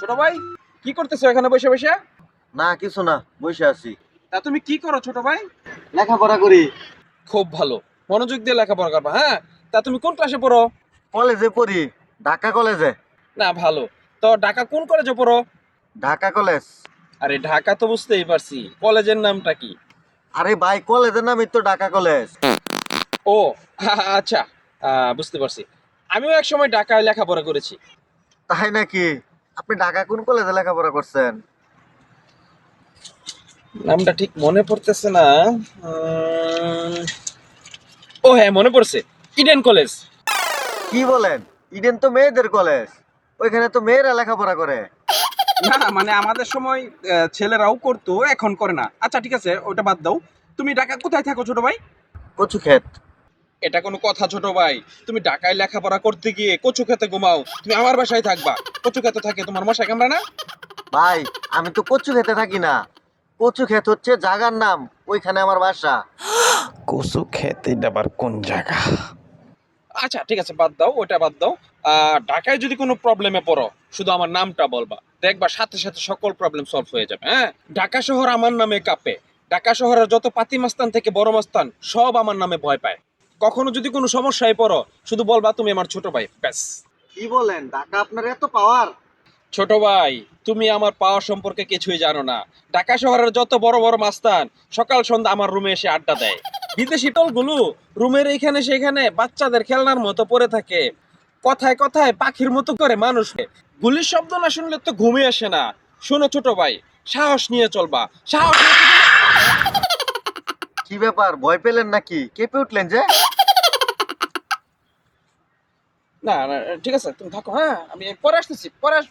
ছোট ভাই কি করতেছো এখানে বসে বসে? না কিছু না বসে আছি। তা তুমি কি করো ছোট ভাই? লেখাপড়া করি। খুব ভালো। মনোযোগ দিয়ে লেখাপড়া করবা হ্যাঁ? তা তুমি কোন ক্লাসে পড়ো? কলেজে পড়ি ঢাকা কলেজে। না ভালো। তো ঢাকা কোন কলেজে পড়ো? ঢাকা কলেজ। আরে ঢাকা তো বুঝতেই পারছি। কলেজের নামটা কি? আরে ভাই কলেজের নামই তো ঢাকা কলেজ। ও আচ্ছা। বুঝতে পারছি। আমিও এক সময় ঢাকায় লেখাপড়া করেছি। তাই নাকি? আপনি ঢাকা কোন কলেজে লেখাপড়া করছেন? নামটা ঠিক মনে পড়তেছে না। ও হ্যাঁ মনে পড়ছে। ইডেন কলেজ কি বলেন? ইডেন তো মেয়েদের কলেজ ওইখানে তো মেয়েরা লেখাপড়া করে। না মানে আমাদের সময় আহ, ছেলেরাও করতো এখন করে না। আচ্ছা ঠিক আছে ওটা বাদ দাও। তুমি ঢাকা কোথায় থাকো ছোট ভাই? কচু ক্ষেত এটা কোনো কথা ছোট ভাই। তুমি ঢাকায় লেখাপড়া করতে গিয়ে কচু খেতে ঘুমাও। তুমি আমার বাসায় থাকবা। কচু খেতে থাকে তোমার মশাই কামড়া না? ভাই আমি তো কচু খেতে থাকি না। কচু ক্ষেত হচ্ছে জাগার নাম ওইখানে আমার বাসা। কচু খেতে আবার কোন জায়গা আচ্ছা ঠিক আছে বাদ দাও ওটা বাদ দাও। আহ, ঢাকায় যদি কোনো প্রবলেমে পড়ো শুধু আমার নামটা বলবা। দেখবা সাথে সাথে সকল প্রবলেম সলভ হয়ে যাবে হ্যাঁ? ঢাকা শহর আমার নামে কাঁপে। ঢাকা শহরের যত পাতি মাস্তান থেকে বড় মাস্তান সব আমার নামে ভয় পায়। কখনো যদি কোনো সমস্যায় পড়ো শুধু বলবা তুমি আমার ছোট ভাই ব্যাস। কি বলেন ঢাকা আপনার এত পাওয়ার ছোট ভাই তুমি আমার পাওয়ার সম্পর্কে কিছুই জানো না। ঢাকা শহরের যত বড় বড় মাস্তান সকাল সন্ধ্যা আমার রুমে এসে আড্ডা দেয়। বিদেশি টলগুলো রুমের এইখানে সেখানে বাচ্চাদের খেলনার মতো পড়ে থাকে। কথায় কথায় পাখির মতো করে মানুষ। গুলির শব্দ না শুনলে তো ঘুমে আসে না। শোনো ছোট ভাই সাহস নিয়ে চলবা। সাহস কি ব্যাপার ভয় পেলেন নাকি? কেঁপে উঠলেন যে? না ঠিক আছে তুমি থাকো হ্যাঁ? আমি পরে আসতেছি পরে আস